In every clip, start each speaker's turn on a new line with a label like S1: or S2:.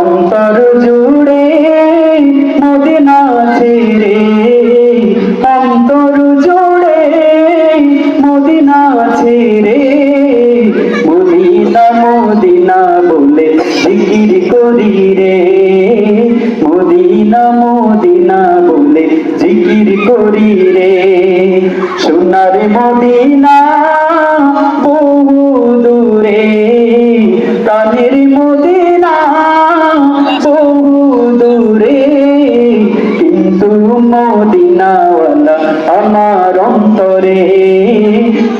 S1: অন্তর জুড়ে মদিনা ছেড়ে, অন্তর জুড়ে মদিনা ছেড়ে। মদিনা মদিনা বলে জিকির করি রে। মদিনা মদিনা বলে জিকির করি রে। সোনার মদিনা আমার অন্তরে।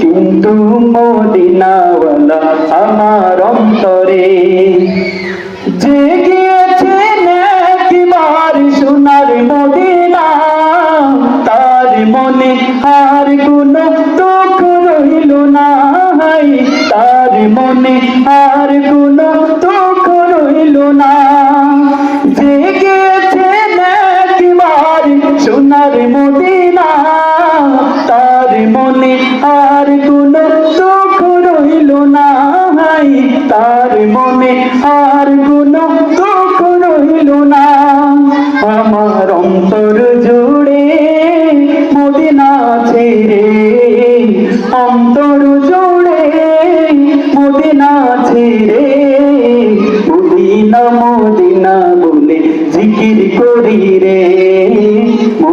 S1: কিন্তু মদিনাওয়ালা আমার অন্তরে। যে গিয়েছে একবার সোনার মদিনা। তার মনে আর কোন দুঃখ রইল না তার মনে আর মদিনা, তার মনে আর কোন দুঃখ রইল না তার মনে আর কোন দুঃখ রইল না। আমার অন্তর জুড়ে মদিনা ছেড়ে অন্তর জুড়ে মদিনা ছেড়ে মদিনা মদিনা বলে জিকির করি রে।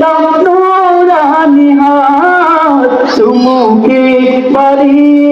S1: দাম নুরানি হাত চুমুকে পারি